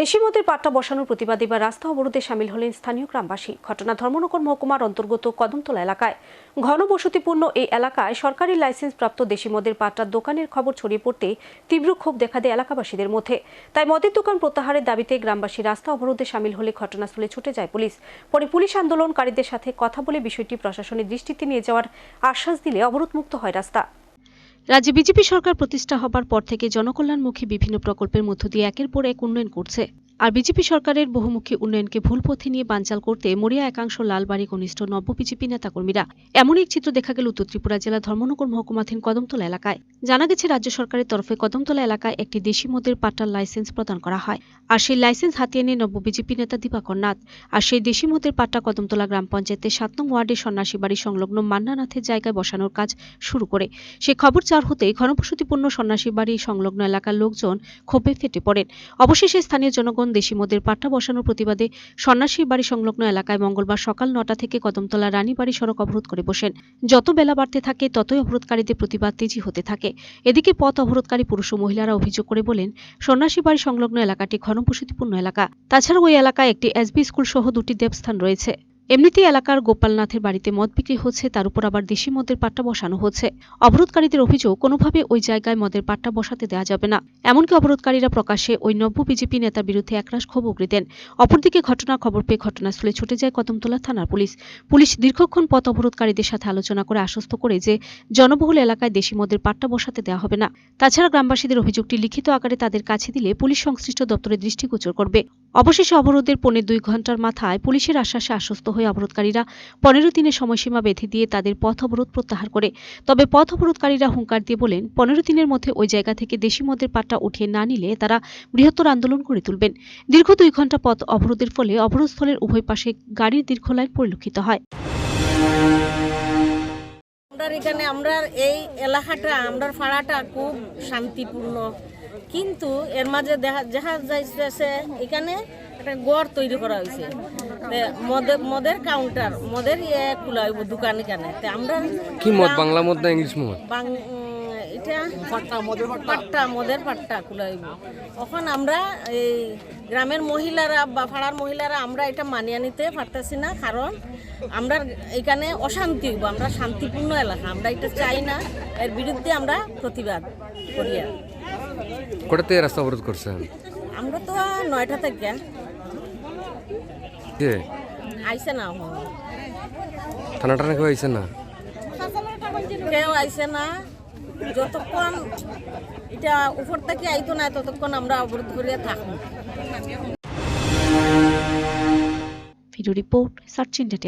দেশি মদের পাট্টা বসানোর প্রতিবাদে বা রাস্তা অবরোধে সামিল হলেন স্থানীয় গ্রামবাসী। ঘটনা ধর্মনগর মহকুমার অন্তর্গত কদমতলা এলাকায়। ঘনবসতিপূর্ণ এই এলাকায় সরকারি লাইসেন্স প্রাপ্ত দেশি মদের পাট্টার দোকানের খবর ছড়িয়ে পড়তে তীব্র ক্ষোভ দেখা দেয় এলাকাবাসীদের মধ্যে। তাই মদের দোকান প্রত্যাহারের দাবিতে গ্রামবাসী রাস্তা অবরোধে সামিল হলে ঘটনাস্থলে ছুটে যায় পুলিশ। পরে পুলিশ আন্দোলনকারীদের সাথে কথা বলে বিষয়টি প্রশাসনের দৃষ্টিতে নিয়ে যাওয়ার আশ্বাস দিলে অবরোধমুক্ত হয় রাস্তা। রাজ্যে বিজেপি সরকার প্রতিষ্ঠা হবার পর থেকে জনকল্যাণমুখী বিভিন্ন প্রকল্পের মধ্য দিয়ে একের পর এক উন্নয়ন করছে। আর বিজেপি সরকারের বহুমুখী উন্নয়নকে ভুল পথে নিয়ে বানচাল করতে মরিয়া, একাংশ, লালবাড়ি ঘনিষ্ঠ নব্য বিজেপি নেতাকর্মীরা এমন এক চিত্র দেখা গেল উত্তর ত্রিপুরা জেলা ধর্মনগর মহকুমাধীন কদমতলা এলাকায়। জানা গেছে, রাজ্য সরকারের তরফে কদমতলা এলাকায় একটি দেশি মদের পাট্টার লাইসেন্স প্রদান করা হয় আর সেই লাইসেন্স হাতিয়ে নিয়ে নব্য বিজেপি নেতা দীপাকর নাথ। আর সেই দেশি মদের পাট্টা কদমতলা গ্রাম পঞ্চায়েতের সাত নং ওয়ার্ডের সন্ন্যাসী বাড়ি সংলগ্ন মান্নানাথের জায়গায় বসানোর কাজ শুরু করে। সে খবর চার হতেই ঘনবসতিপূর্ণ সন্ন্যাসী বাড়ি সংলগ্ন এলাকার লোকজন ক্ষোভে ফেটে পড়েন। অবশেষে স্থানীয় জনগণ দেশি মদের পাট্টা বসানোর প্রতিবাদে সন্ন্যাসীর বাড়ি সংলগ্ন এলাকায় মঙ্গলবার সকাল নটা থেকে কদমতলা রানীবাড়ি সড়ক অবরোধ করে বসেন। যত বেলা বাড়তে থাকে, ততই অবরোধকারীদের প্রতিবাদ তেজি হতে থাকে। এদিকে পথ অবরোধকারী পুরুষ ও মহিলারা অভিযোগ করে বলেন, সন্ন্যাসী বাড়ি সংলগ্ন এলাকাটি ঘনবসতিপূর্ণ এলাকা। তাছাড়া ওই এলাকায় একটি এসবি স্কুল সহ দুটি দেবস্থান রয়েছে। এমনিতেই এলাকার গোপালনাথের বাড়িতে মদ বিক্রি হচ্ছে, তার উপর আবার দেশি মদের পাট্টা বসানো হচ্ছে। অবরোধকারীদের অভিযোগ, কোনোভাবে ওই জায়গায় মদের পাট্টা বসাতে দেওয়া যাবে না। এমনকি অবরোধকারীরা প্রকাশ্যে ওই নব্য বিজেপি নেতার বিরুদ্ধে একরাশ ক্ষোভ উগড়ে দেন। অপরদিকে ঘটনার খবর পেয়ে ঘটনাস্থলে ছুটে যায় কদমতলা থানার পুলিশ। পুলিশ দীর্ঘক্ষণ পথ অবরোধকারীদের সাথে আলোচনা করে আশ্বস্ত করে যে, জনবহুল এলাকায় দেশি মদের পাট্টা বসাতে দেওয়া হবে না। তাছাড়া গ্রামবাসীদের অভিযোগটি লিখিত আকারে তাদের কাছে দিলে পুলিশ সংশ্লিষ্ট দপ্তরে দৃষ্টিগোচর করবে। অবশেষে অবরোধের পৌনে দুই ঘণ্টার মাথায় পুলিশের আশ্বাসে আশ্বস্ত হয়ে অবরোধকারীরা পনেরো দিনের সময়সীমা বেঁধে দিয়ে তাদের পথ অবরোধ প্রত্যাহার করে। তবে পথ অবরোধকারীরা হুঙ্কার দিয়ে বলেন, পনেরো দিনের মধ্যে ওই জায়গা থেকে দেশি মদের পাট্টা উঠিয়ে না নিলে তারা বৃহত্তর আন্দোলন করে তুলবেন। দীর্ঘ দুই ঘণ্টা পথ অবরোধের ফলে অবরোধস্থলের উভয় পাশে গাড়ির দীর্ঘ লাইন পরিলক্ষিত হয়। আমরা এই এলাকাটা, আমরা পাড়াটা খুব শান্তিপূর্ণ। কিন্তু এর মাঝে দেখা দেখা যাইতেছে এখানে একটা গড় তৈরি করা হয়েছে মদের মদের কাউন্টার মদের ইয়ে খোলা হইব দোকান এখানে। আমরা কি মদ? বাংলা মদ না ইংলিশ মদ? এটা পাট্টা মদের পাট্টা। খোলা হইব। এখন আমরা এই গ্রামের মহিলারা বা পাড়ার মহিলারা আমরা এটা মানিয়ে নিতে পারতেছি না কারণ আমরা এখানে অশান্তি হইব আমরা শান্তিপূর্ণ এলাকা আমরা এটা চাই না। এর বিরুদ্ধে আমরা প্রতিবাদ করি। কোটা থেকে রাস্তা অবরোধ করছেন? আমরা তো নয়টা থেকে। যে আইসে না থানা টানা কেউ আইসেন না? কেউ আইসে না। যতক্ষণ এটা উপর থেকে আইতো না ততক্ষণ আমরা অবরোধ করে থাকব। Video report search India